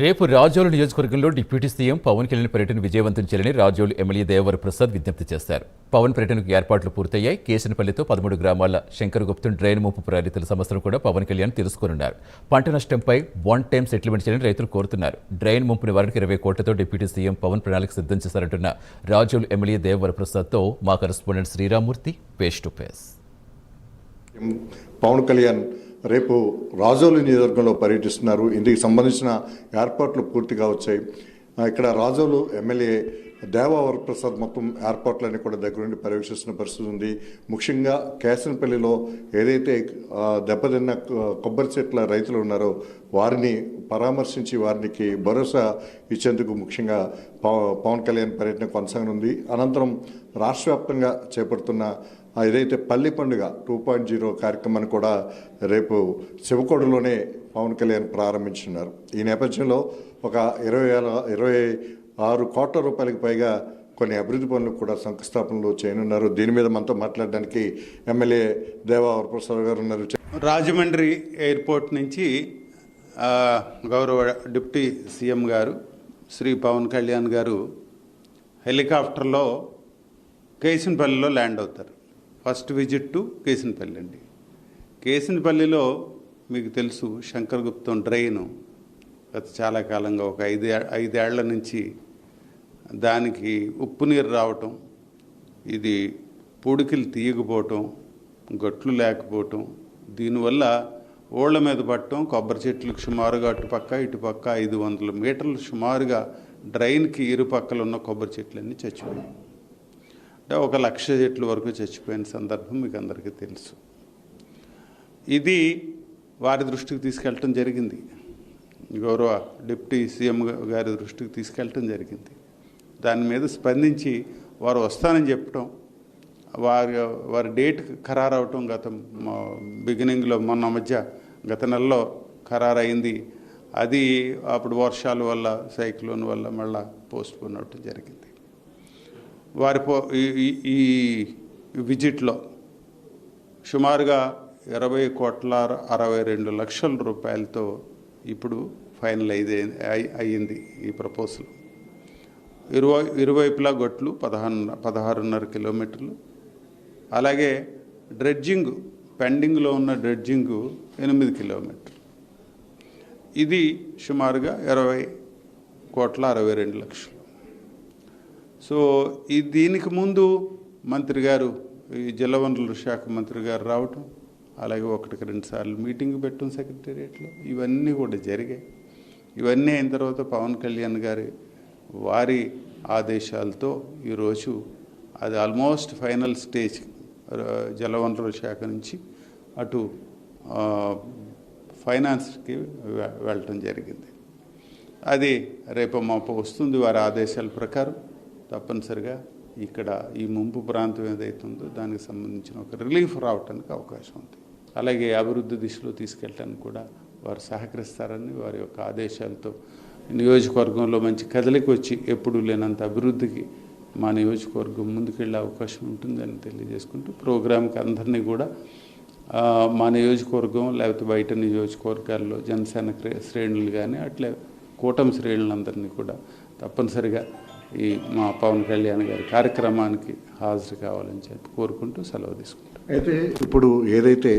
రేపు రాజోలు నియోజకవర్గంలో deputy CM Pawan Kalyan పర్యటన విజయవంతం చేయాలని రాజోలు ఎమ్మెల్యే దేవర ప్రసాద్ విజ్ఞప్తి చేశారు. పవన్ పర్యటనకు ఏర్పాట్లు పూర్తయ్యాయి. కేసనపల్లితో పదమూడు గ్రామాల శంకరగుప్తం డ్రైన్ ముంపు ప్రాధితుల సమస్యను కూడా పవన్ కళ్యాణ్ తెలుసుకోనున్నారు. పంట నష్టంపై వన్ టైం సెటిల్మెంట్ చేయాలని రైతులు కోరుతున్నారు. డ్రైన్ ముంపు నివారణకు ఇరవై కోట్లతో డిప్యూటీ సీఎం పవన్ ప్రణాళిక సిద్ధం చేశారంటున్న రాజోలు ఎమ్మెల్యే దేవర ప్రసాద్తో మా correspondent Sriramamurthy face to face. Pawan Kalyan రేపు రాజోలు నియోజకవర్గంలో పర్యటిస్తున్నారు. ఇందుకు సంబంధించిన ఏర్పాట్లు పూర్తిగా వచ్చాయి. ఇక్కడ రాజోలు ఎమ్మెల్యే దేవా వరప్రసాద్ మొత్తం ఏర్పాట్లన్నీ కూడా దగ్గరుండి పర్యవేక్షిస్తున్న పరిస్థితి ఉంది. ముఖ్యంగా కేసనపల్లిలో ఏదైతే దెబ్బతిన్న కొబ్బరి చెట్ల రైతులు ఉన్నారో వారిని పరామర్శించి వారికి భరోసా ఇచ్చేందుకు ముఖ్యంగా పవన్ కళ్యాణ్ పర్యటన కొనసాగనుంది. అనంతరం రాష్ట్ర వ్యాప్తంగా చేపడుతున్న ఏదైతే పల్లి పండుగ టూ పాయింట్ జీరో కార్యక్రమాన్ని కూడా రేపు శివకోడలోనే పవన్ కళ్యాణ్ ప్రారంభించున్నారు ఈ నేపథ్యంలో ఒక ఇరవై వేల ఇరవై ఆరు కోట్ల రూపాయలకు పైగా కొన్ని అభివృద్ధి పనులు కూడా శంకుస్థాపనలు చేయనున్నారు. దీని మీద మనతో మాట్లాడడానికి ఎమ్మెల్యే దేవా వరప్రసాద్ గారు ఉన్నారు. రాజమండ్రి ఎయిర్పోర్ట్ నుంచి గౌరవ డిప్యూటీ సీఎం గారు శ్రీ పవన్ కళ్యాణ్ గారు హెలికాప్టర్లో కేసినపల్లిలో ల్యాండ్ అవుతారు. ఫస్ట్ విజిట్ టు కేసినపల్లి అండి. కేసినపల్లిలో మీకు తెలుసు శంకరగుప్తం డ్రైన్. గత చాలా కాలంగా ఒక ఐదు ఐదేళ్ళ నుంచి దానికి ఉప్పు నీరు రావటం ఇది పూడికిలు తీయకపోవటం గట్లు లేకపోవటం దీనివల్ల ఓళ్ళ మీద పట్టడం కొబ్బరి చెట్లకు సుమారుగా అటుపక్క ఇటుపక్క ఐదు వందల మీటర్లు సుమారుగా డ్రైన్కి ఇరుపక్కల ఉన్న కొబ్బరి చెట్లన్నీ చచ్చిపోయాయి. అంటే ఒక లక్ష చెట్ల వరకు చచ్చిపోయిన సందర్భం మీకు అందరికీ తెలుసు. ఇది వారి దృష్టికి తీసుకెళ్ళటం జరిగింది. గౌరవ డిప్యూటీ సీఎం గారి దృష్టికి తీసుకెళ్ళటం జరిగింది. దాని మీద స్పందించి వారు వస్తానని చెప్పటం వారి వారి డేట్ ఖరారు అవటం గత బిగినింగ్లో మొన్న మధ్య గత నెలలో ఖరారైంది అది అప్పుడు వర్షాల వల్ల సైక్లోన్ వల్ల మళ్ళీ పోస్ట్ పోన్ అవటం జరిగింది. వారి పో ఈ- ఈ- విజిట్లో సుమారుగా ఇరవై కోట్ల అరవై రెండు లక్షల రూపాయలతో ఇప్పుడు ఫైనల్ అయితే అయ్యింది ఈ ప్రపోజల్. ఇరువై ఇరువైపులా గొట్లు పదహారు పదహారున్నర కిలోమీటర్లు. అలాగే డ్రెడ్జింగ్ పెండింగ్లో ఉన్న డ్రెడ్జింగ్ ఎనిమిది కిలోమీటర్లు. ఇది సుమారుగా ఇరవై కోట్ల అరవై రెండు లక్షలు. సో ఈ దీనికి ముందు మంత్రి గారు ఈ జలవనరుల శాఖ మంత్రి గారు రావటం అలాగే ఒకటికి రెండు సార్లు మీటింగ్ పెట్టడం సెక్రటేరియట్లో ఇవన్నీ కూడా జరిగాయి. ఇవన్నీ అయిన తర్వాత పవన్ కళ్యాణ్ గారి వారి ఆదేశాలతో ఈరోజు అది ఆల్మోస్ట్ ఫైనల్ స్టేజ్ జలవనరుల శాఖ నుంచి అటు ఫైనాన్స్కి వెళ్ళటం జరిగింది. అది రేపు మాపు వస్తుంది వారి ఆదేశాల ప్రకారం. తప్పనిసరిగా ఇక్కడ ఈ ముంపు ప్రాంతం ఏదైతే ఉందో దానికి సంబంధించిన ఒక రిలీఫ్ రావడానికి అవకాశం ఉంది. అలాగే అభివృద్ధి దిశలో తీసుకెళ్ళటానికి కూడా వారు సహకరిస్తారని వారి యొక్క ఆదేశాలతో నియోజకవర్గంలో మంచి కదలిక వచ్చి ఎప్పుడు లేనంత అభివృద్ధికి మా నియోజకవర్గం ముందుకెళ్ళే అవకాశం ఉంటుందని తెలియజేసుకుంటూ ప్రోగ్రాంకి అందరినీ కూడా మా నియోజకవర్గం లేకపోతే బయట నియోజకవర్గాల్లో జనసేన క్రే- శ్రేణులు కానీ అట్లే కూటమి శ్రేణులందరినీ కూడా తప్పనిసరిగా ఈ మా పవన్ కళ్యాణ్ గారి కార్యక్రమానికి హాజరు కావాలని చెప్పి కోరుకుంటూ సెలవు తీసుకుంటాం. అయితే ఇప్పుడు ఏదైతే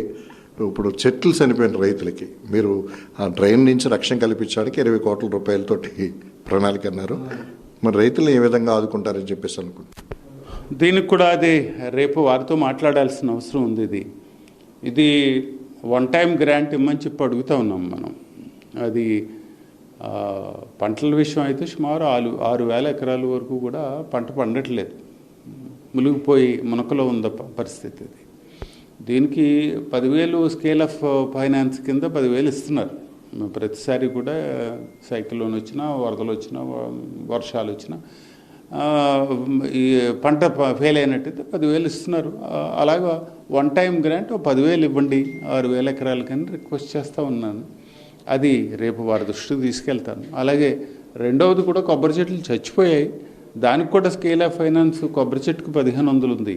ఇప్పుడు చెట్లు చనిపోయిన రైతులకి మీరు ఆ డ్రైన్ నుంచి రక్షణ కల్పించడానికి ఇరవై కోట్ల రూపాయలతోటి ప్రణాళిక అన్నారు. మరి రైతులు ఏ విధంగా ఆదుకుంటారని చెప్పేసి అనుకుంటున్నారు? దీనికి కూడా అది రేపు వారితో మాట్లాడాల్సిన అవసరం ఉంది ఇది. ఇది వన్ టైం గ్రాంట్ ఇమ్మని చెప్పి అడుగుతా ఉన్నాం మనం. అది పంటల విషయం అయితే సుమారు ఆరు ఆరు వేల ఎకరాల వరకు కూడా పంట పండట్లేదు. మునిగిపోయి మునకలో ఉన్న పరిస్థితి ఇది దీనికి పదివేలు స్కేల్ ఆఫ్ ఫైనాన్స్ కింద పదివేలు ఇస్తున్నారు. ప్రతిసారి కూడా సైక్లోన్ వచ్చినా వరదలు వచ్చినా వర్షాలు వచ్చినా ఈ పంట ఫెయిల్ అయినట్టయితే పదివేలు ఇస్తున్నారు. అలాగా వన్ టైం గ్రాంట్ ఓ పదివేలు ఇవ్వండి. ఆరు వేల ఎకరాలకని రిక్వెస్ట్ చేస్తూ ఉన్నాను. అది రేపు వారి దృష్టికి తీసుకెళ్తాను. అలాగే రెండవది కూడా కొబ్బరి చెట్లు చచ్చిపోయాయి. దానికి కూడా స్కేల్ ఆఫ్ ఫైనాన్స్ కొబ్బరి చెట్టుకు పదిహేను వందలు ఉంది.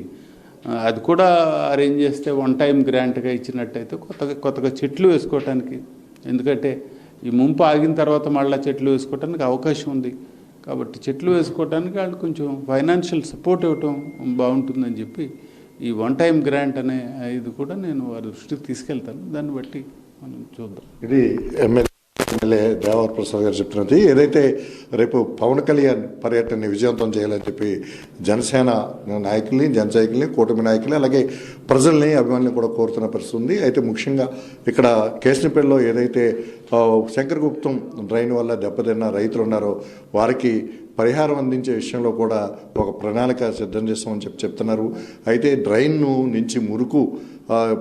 అది కూడా అరేంజ్ చేస్తే వన్ టైం గ్రాంట్గా ఇచ్చినట్టయితే కొత్తగా కొత్తగా చెట్లు వేసుకోవటానికి. ఎందుకంటే ఈ ముంపు ఆగిన తర్వాత మళ్ళీ చెట్లు వేసుకోవటానికి అవకాశం ఉంది. కాబట్టి చెట్లు వేసుకోవటానికి వాళ్ళు కొంచెం ఫైనాన్షియల్ సపోర్ట్ ఇవ్వటం బాగుంటుందని చెప్పి ఈ వన్ టైం గ్రాంట్ అనే ఇది కూడా నేను వారి దృష్టికి తీసుకెళ్తాను. దాన్ని బట్టి మనం చూద్దాం. ఇది ఎమ్మెల్యే ఎమ్మెల్యే దేవర్ ప్రసాద్ గారు చెప్తున్నది. ఏదైతే రేపు పవన్ కళ్యాణ్ పర్యటనని విజయవంతం చేయాలని చెప్పి జనసేన నాయకుల్ని జనసైకుల్ని కూటమి నాయకుల్ని అలాగే ప్రజల్ని అభిమానులు కూడా కోరుతున్న పరిస్థితి ఉంది. అయితే ముఖ్యంగా ఇక్కడ కేసనపల్లిలో ఏదైతే ఆ, శంకరగుప్తం డ్రైన్ వల్ల దెబ్బతిన్న రైతులు ఉన్నారో వారికి పరిహారం అందించే విషయంలో కూడా ఒక ప్రణాళిక సిద్ధం చేస్తామని చెప్పి చెప్తున్నారు. అయితే డ్రైన్ను నుంచి మురుకు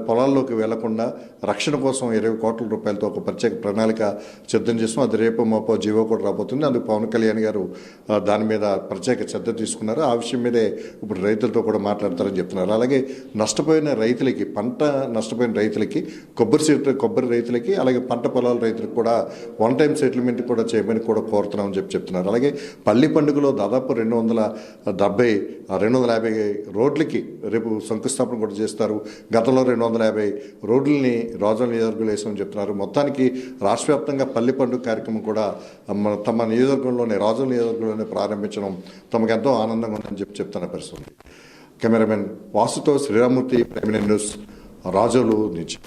పొలాల్లోకి వెళ్ళకుండా రక్షణ కోసం ఇరవై కోట్ల రూపాయలతో ఒక ప్రత్యేక ప్రణాళిక సిద్ధం చేస్తాం. అది రేపు మాపో జీవో కూడా రాబోతుంది. అందుకు పవన్ కళ్యాణ్ గారు దాని మీద ప్రత్యేక శ్రద్ధ తీసుకున్నారు. ఆ విషయం మీదే ఇప్పుడు రైతులతో కూడా మాట్లాడతారని చెప్తున్నారు. అలాగే నష్టపోయిన రైతులకి పంట నష్టపోయిన రైతులకి కొబ్బరి సీట్ కొబ్బరి రైతులకి అలాగే పంట పొలాల రైతులకు కూడా వన్ టైం సెటిల్మెంట్ కూడా చేయమని కూడా కోరుతున్నామని చెప్పి చెప్తున్నారు. అలాగే పల్లె పండుగలో దాదాపు రెండు వందల డెబ్బై రెండు వందల యాభై రోడ్లకి రేపు శంకుస్థాపన కూడా చేస్తారు. గతంలో రెండు వందల యాభై రోడ్లని రాజుల నియోజకవర్గంలో వేసామని చెప్తున్నారు. మొత్తానికి రాష్ట్ర వ్యాప్తంగా పల్లి పండుగ కార్యక్రమం కూడా మన తమ నియోజకవర్గంలోనే రాజుల నియోజకవర్గంలోనే ప్రారంభించడం తమకు ఎంతో ఆనందంగా ఉందని చెప్పి చెప్తున్న పరిస్థితి కెమెరామెన్ వాసుతో శ్రీరామూర్తి ప్రైమ్ న్యూస్ రాజోలు నుంచి.